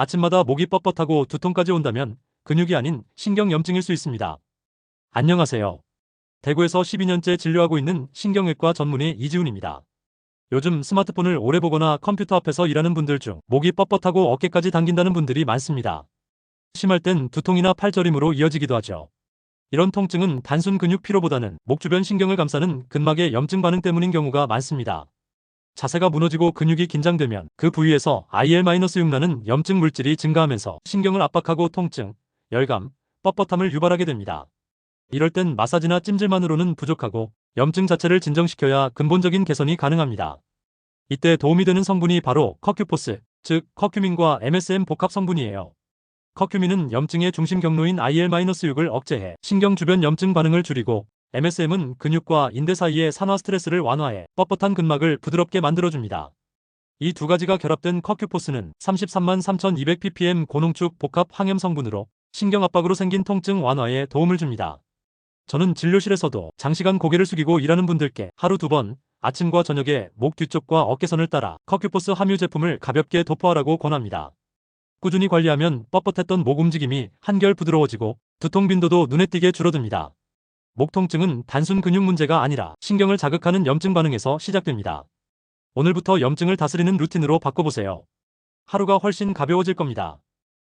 아침마다 목이 뻣뻣하고 두통까지 온다면 근육이 아닌 신경염증일 수 있습니다. 안녕하세요. 대구에서 12년째 진료하고 있는 신경외과 전문의 이지훈입니다. 요즘 스마트폰을 오래 보거나 컴퓨터 앞에서 일하는 분들 중 목이 뻣뻣하고 어깨까지 당긴다는 분들이 많습니다. 심할 땐 두통이나 팔저림으로 이어지기도 하죠. 이런 통증은 단순 근육 피로보다는 목 주변 신경을 감싸는 근막의 염증 반응 때문인 경우가 많습니다. 자세가 무너지고 근육이 긴장되면 그 부위에서 IL-6나는 염증 물질이 증가하면서 신경을 압박하고 통증, 열감, 뻣뻣함을 유발하게 됩니다. 이럴 땐 마사지나 찜질만으로는 부족하고 염증 자체를 진정시켜야 근본적인 개선이 가능합니다. 이때 도움이 되는 성분이 바로 커큐포스, 즉 커큐민과 MSM 복합 성분이에요. 커큐민은 염증의 중심 경로인 IL-6을 억제해 신경 주변 염증 반응을 줄이고 MSM은 근육과 인대 사이의 산화 스트레스를 완화해 뻣뻣한 근막을 부드럽게 만들어줍니다. 이 두 가지가 결합된 커큐포스는 33만 3200ppm 고농축 복합 항염 성분으로 신경 압박으로 생긴 통증 완화에 도움을 줍니다. 저는 진료실에서도 장시간 고개를 숙이고 일하는 분들께 하루 두 번 아침과 저녁에 목 뒤쪽과 어깨선을 따라 커큐포스 함유 제품을 가볍게 도포하라고 권합니다. 꾸준히 관리하면 뻣뻣했던 목 움직임이 한결 부드러워지고 두통 빈도도 눈에 띄게 줄어듭니다. 목 통증은 단순 근육 문제가 아니라 신경을 자극하는 염증 반응에서 시작됩니다. 오늘부터 염증을 다스리는 루틴으로 바꿔보세요. 하루가 훨씬 가벼워질 겁니다.